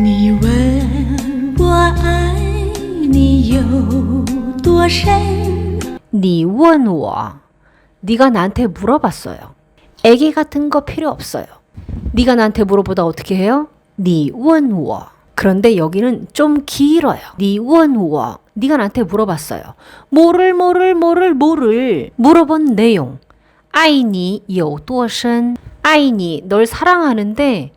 你问我爱你有多深？ 니 원워. 네가 나한테 물어봤어요. 애기 같은 거 필요 없어요. 네가 나한테 물어보다 어떻게 해요? 니 원워. 그런데 여기는 좀 길어요. 니 원워. 네가 나한테 물어봤어요. 뭐를 뭐를 뭐를 뭐를 물어본 내용. 아이니 有多深? 아이니 널 사랑하는데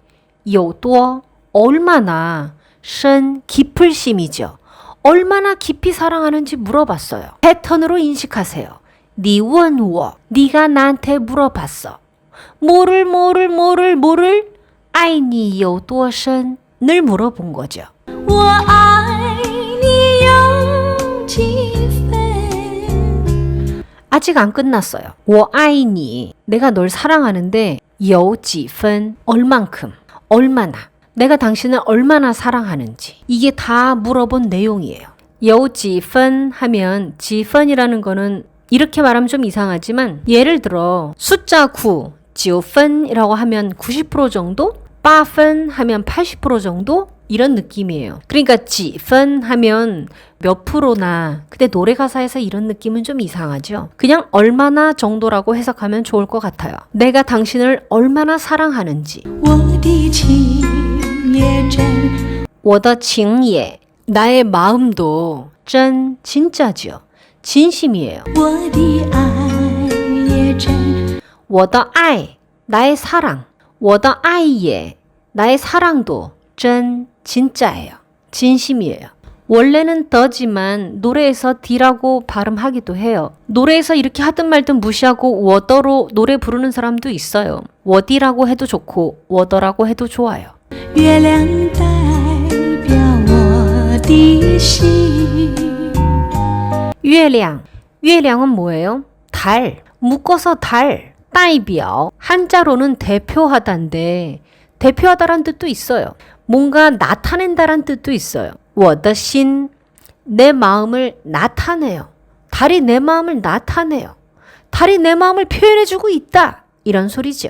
有多 얼마나 深 깊을 심이죠. 얼마나 깊이 사랑하는지 물어봤어요. 패턴으로 인식하세요. 니 원워. 네가 나한테 물어봤어. 뭐를 뭐를 뭐를 뭐를 아이니 有多深? 늘 물어본 거죠. 我爱你有几分？ 아직 안 끝났어요. 我爱你. 내가 널 사랑하는데 有几分 얼만큼 얼마나 내가 당신을 얼마나 사랑하는지 이게 다 물어본 내용이에요. 여우지펀 하면 지펀이라는 거는 이렇게 말하면 좀 이상하지만 예를 들어 숫자 9, 지오펀이라고 하면 90% 정도, 빠펀 하면 80% 정도 이런 느낌이에요. 그러니까 지펀 하면 몇 프로나 근데 노래 가사에서 이런 느낌은 좀 이상하죠. 그냥 얼마나 정도라고 해석하면 좋을 것 같아요. 내가 당신을 얼마나 사랑하는지. 我的情也真， 워더情也 나의 마음도 真 진짜죠. 진심이에요. 我的爱也真， 워더 아이 나의 사랑. 워더 아이에 나의 사랑도 真진짜예요. 진심이에요. 원래는 더지만 노래에서 디라고 발음하기도 해요. 노래에서 이렇게 하든 말든 무시하고 워더로 노래 부르는 사람도 있어요. 워디라고 해도 좋고 워더라고 해도 좋아요. 月亮代表我的心。 月亮. 月亮은 뭐예요? 달. 묶어서 달. 代表. 한자로는 대표하다인데 대표하다란 뜻도 있어요. 뭔가 나타낸다란 뜻도 있어요. 我的心. 내 마음을 나타내요. 달이 내 마음을 나타내요. 달이 내 마음을 표현해주고 있다. 이런 소리죠.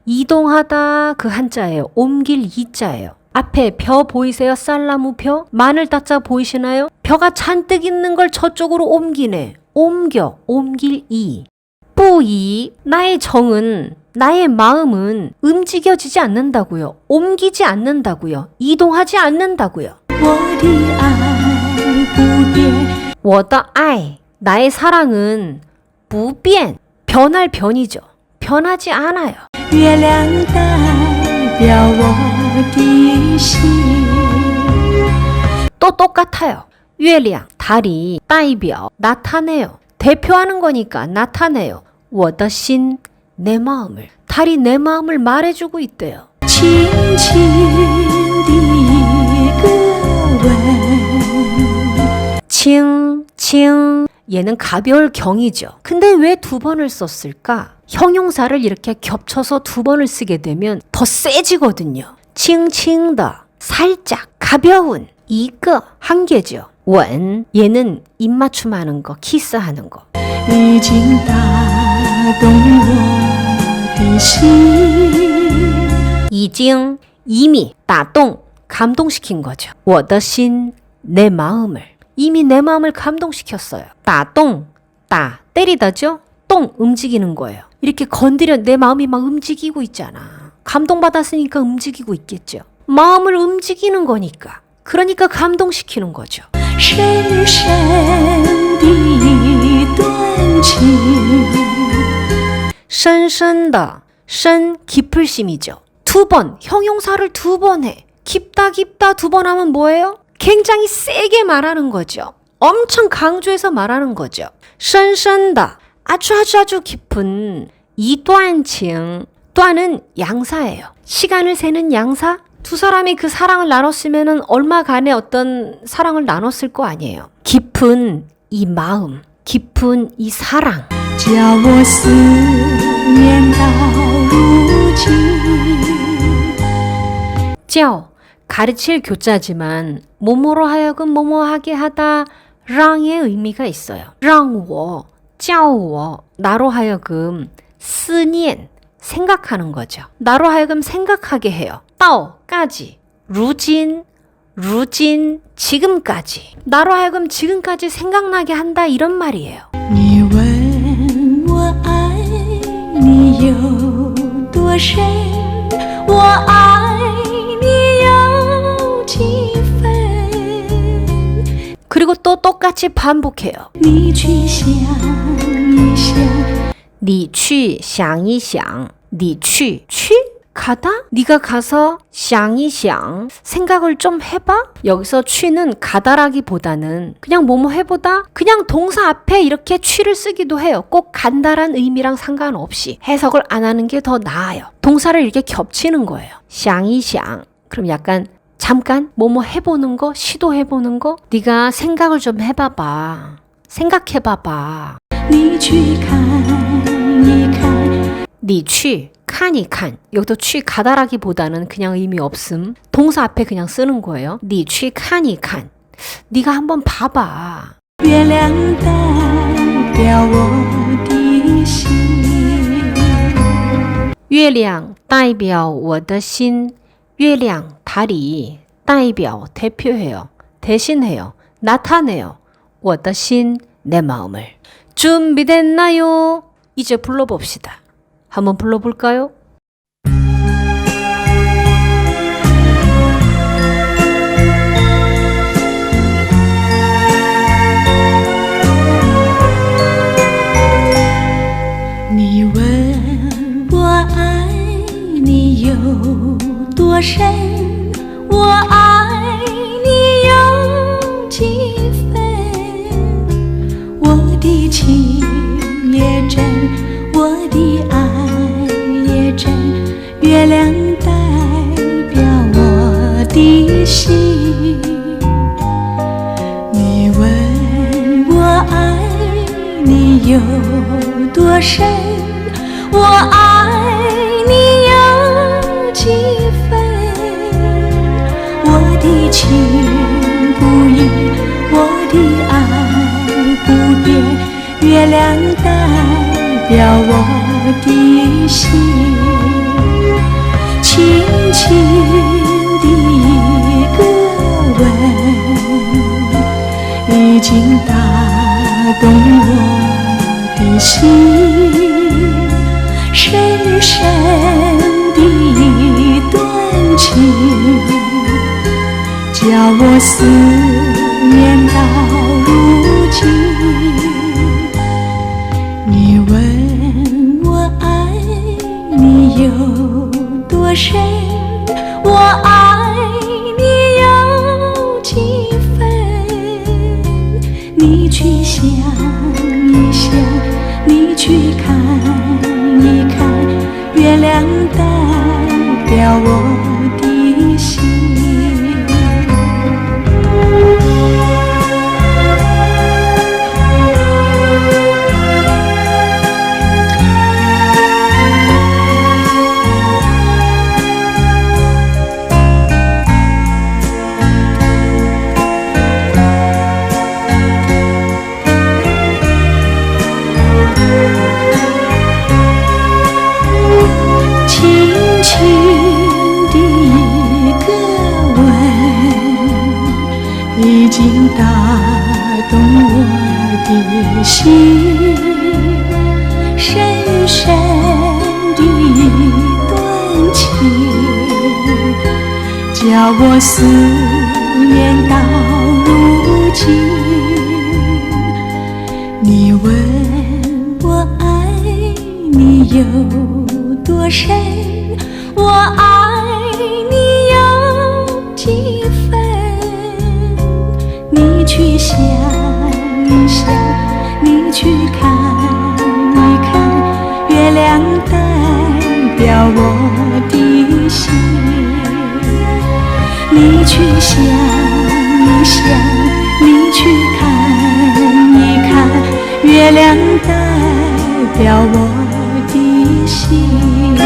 이동하다 그 한자예요. 옮길 이자예요. 앞에 벼 보이세요? 쌀나무 벼? 마늘 따자 보이시나요? 벼가 잔뜩 있는 걸 저쪽으로 옮기네. 옮겨, 옮길 이. 뿌이, 나의 정은, 나의 마음은 움직여지지 않는다고요. 옮기지 않는다고요. 이동하지 않는다고요. 我的爱不变，我的爱, 나의 사랑은 不变, 변할 변이죠. 변하지 않아요. 月亮代表我的心。 또 똑같아요. 月亮, 달이 代表 나타내요. 대표하는 거니까 나타내요. 我的心, 내 마음을. 달이 내 마음을 말해주고 있대요. 轻轻的一个吻， 칭, 칭. 얘는 가벼울 경이죠. 근데 왜 두 번을 썼을까? 형용사를 이렇게 겹쳐서 두 번을 쓰게 되면 더 세지거든요. 칭칭더. 살짝 가벼운 이거 한 개죠. 원 얘는 입맞춤 하는 거, 키스하는 거. 已经打动我的心。 이징 이미 따동 감동시킨 거죠. 我的心 내 마음을 이미 내 마음을 감동시켰어요. 따동 따 때리다죠. 똥 움직이는 거예요. 이렇게 건드려 내 마음이 막 움직이고 있잖아. 감동받았으니까 움직이고 있겠죠. 마음을 움직이는 거니까. 그러니까 감동시키는 거죠. 深深的一段情， 深深的 深깊을 심이죠. 두 번, 형용사를 두 번 해. 깊다 깊다 두 번 하면 뭐예요? 굉장히 세게 말하는 거죠. 엄청 강조해서 말하는 거죠. 深深的 아주 아주 아주 깊은 이또한칭 또한은 양사예요. 시간을 세는 양사? 두 사람이 그 사랑을 나눴으면 얼마간의 어떤 사랑을 나눴을 거 아니에요. 깊은 이 마음, 깊은 이 사랑. 쩌 가르칠 교자지만 몸으로 하여금 뭐뭐하게 하다 랑의 의미가 있어요. 랑워 짜오워 나로 하여금 스니엔 생각하는 거죠. 나로 하여금 생각하게 해요. 따오까지 루진 루진 지금까지 나로 하여금 지금까지 생각나게 한다 이런 말이에요. 그리고 또 똑같이 반복해요. 你去想一想，你去想一想,你去, 취? 가다? 네가 가서 想一想 생각을 좀 해봐? 여기서 취는 가다라기보다는 그냥 뭐뭐 해보다 그냥 동사 앞에 이렇게 취를 쓰기도 해요. 꼭 간다란 의미랑 상관없이 해석을 안 하는 게 더 나아요. 동사를 이렇게 겹치는 거예요. 想一想 그럼 약간 잠깐 뭐뭐 해보는 거 시도해보는 거 네가 생각을 좀 해봐봐. 생각해봐봐. 你去看一看，你去看一看 여기도 취 가다라기보다는 그냥 의미 없음 동사 앞에 그냥 쓰는 거예요 你去看一看 네가 한번 봐봐 月亮代表我的心。 月亮代表我的心月亮 달이 代表 대표해요 대신해요 나타내요 我的心 내 마음을 준비됐나요? 이제 불러봅시다 한번 불러볼까요? 月亮代表我的心。你问我爱你有多深，我爱你有几分？我的情动我的心，深深的一段情，叫我思念到如今。你问我爱你有多深，我爱想一想，你去看打动我的心，深深的一段情，叫我思念到如今。你问我爱你有多深，我爱想一想你去看一看月亮代表我的心。